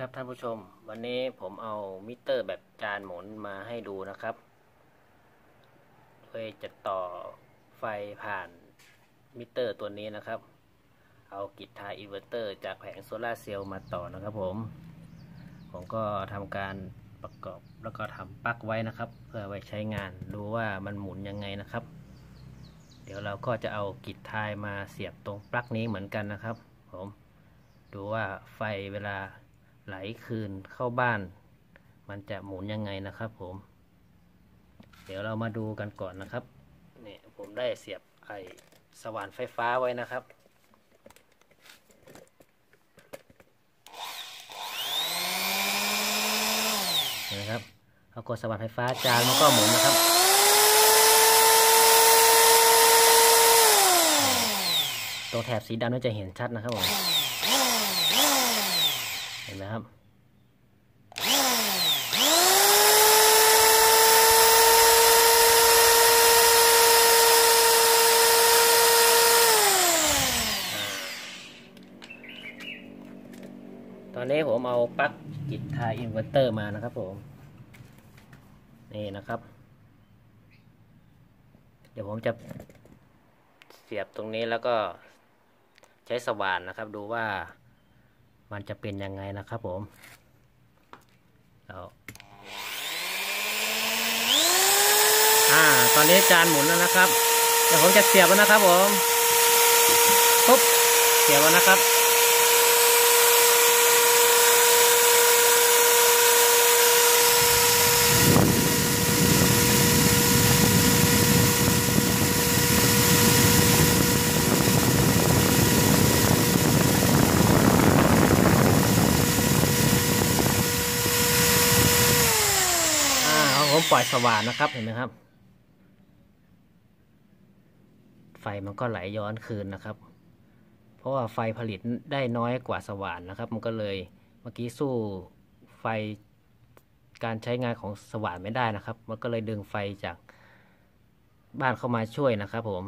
ครับท่านผู้ชม วันนี้ผมเอามิเตอร์แบบจานหมุนมาให้ดูนะครับเพื่อจะต่อไฟผ่านมิเตอร์ตัวนี้นะครับ เอากิจทาอินเวอร์เตอร์จากแผงโซลาเซลล์มาต่อนะครับผม ผมก็ทำการประกอบแล้วก็ทำปลั๊กไว้นะครับ เพื่อไว้ใช้งานดูว่ามันหมุนยังไงนะครับ เดี๋ยวเราก็จะเอากิจทายมาเสียบตรงปลั๊กนี้เหมือนกันนะครับ ผม ดูว่าไฟเวลา ไหลคืนเข้าบ้าน มันจะหมุนยังไงนะครับผม เดี๋ยวเรามาดูกันก่อนนะครับเนี่ยผมได้เสียบไอสว่านไฟฟ้าไว้นะครับเห็นไหมครับเอากดสว่านไฟฟ้าจานมันก็หมุนนะครับตรงแถบสีดำนี่จะเห็นชัดนะครับผม ห็นไหมครับตอนนี้ผมเอาปลั๊กกิจทายอินเวอร์เตอร์มานะครับผม นี่นะครับ เดี๋ยวผมจะเสียบตรงนี้แล้วก็ใช้สว่านนะครับ ดูว่า มันจะเป็นยังไงนะครับผมเราอ่า ตอนนี้จานหมุนแล้วนะครับ เดี๋ยวผมจะเสียบแล้วนะครับผมปุ๊บเสียบแล้วนะครับ อ่าของผม ปล่อยสว่านนะครับเห็นไหมครับ ไฟมันก็ไหลย้อนคืนนะครับ เพราะว่าไฟผลิตได้น้อยกว่าสว่านนะครับ มันก็เลยเมื่อกี้สู้ไฟการใช้งานของสว่านไม่ได้นะครับ มันก็เลยดึงไฟจากบ้านเข้ามาช่วยนะครับผม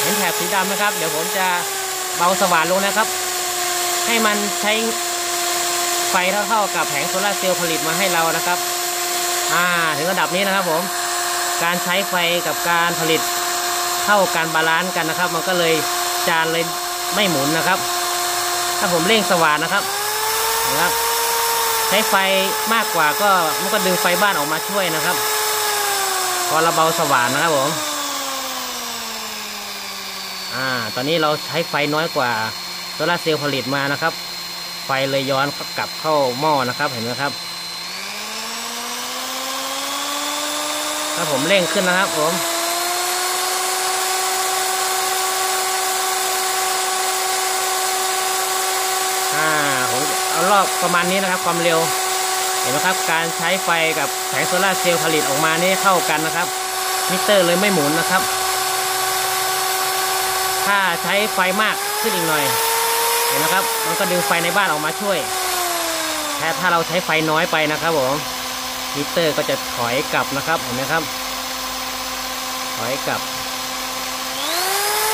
เห็นแถบ สีดำนะครับ เดี๋ยวผมจะเบาสว่านลงนะครับ ให้มันใช้ไฟเท่าๆกับแผงโซลาร์เซลล์ผลิตมาให้เรานะครับ อ่าถึงระดับนี้นะครับผม การใช้ไฟกับการผลิตเท่ากันบาลานซ์กันนะครับ มันก็เลยจานเลยไม่หมุนนะครับ ถ้าผมเร่งสว่านนะครับนะครับ ใช้ไฟมากกว่าก็มันก็ดึงไฟบ้านออกมาช่วยนะครับ พอเราเบาสว่านนะครับผม อ่า ตอนนี้เราใช้ไฟน้อยกว่าโซลาเซลล์ผลิตมานะครับ ไฟเลยย้อนกลับเข้าหม้อนะครับ เห็นไหมครับ ถ้าผมเร่งขึ้นนะครับ ผมอ่าเอารอบประมาณนี้นะครับความเร็ว เห็นไหมครับ การใช้ไฟกับแผงโซลาเซลล์ผลิตออกมานี่เข้ากันนะครับ มิเตอร์เลยไม่หมุนนะครับ ถ้าใช้ไฟมากขึ้นอีกหน่อย เห็นนะครับ มันก็ดึงไฟในบ้านออกมาช่วย แต่ถ้าเราใช้ไฟน้อยไปนะครับผมมิเตอร์ก็จะถอยกลับนะครับ เห็นไหมครับ ถอยกลับ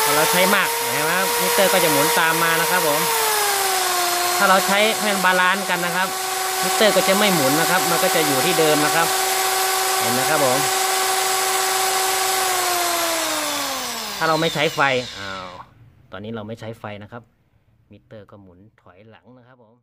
พอเราใช้มากเห็นไหมครับมิเตอร์ก็จะหมุนตามมานะครับผม ถ้าเราใช้ให้มันบาลานซ์กันนะครับ มิเตอร์ก็จะไม่หมุนนะครับ มันก็จะอยู่ที่เดิมนะครับ เห็นนะครับผม ถ้าเราไม่ใช้ไฟอ้าว ตอนนี้เราไม่ใช้ไฟนะครับ มิเตอร์ก็หมุนถอยหลังนะครับผม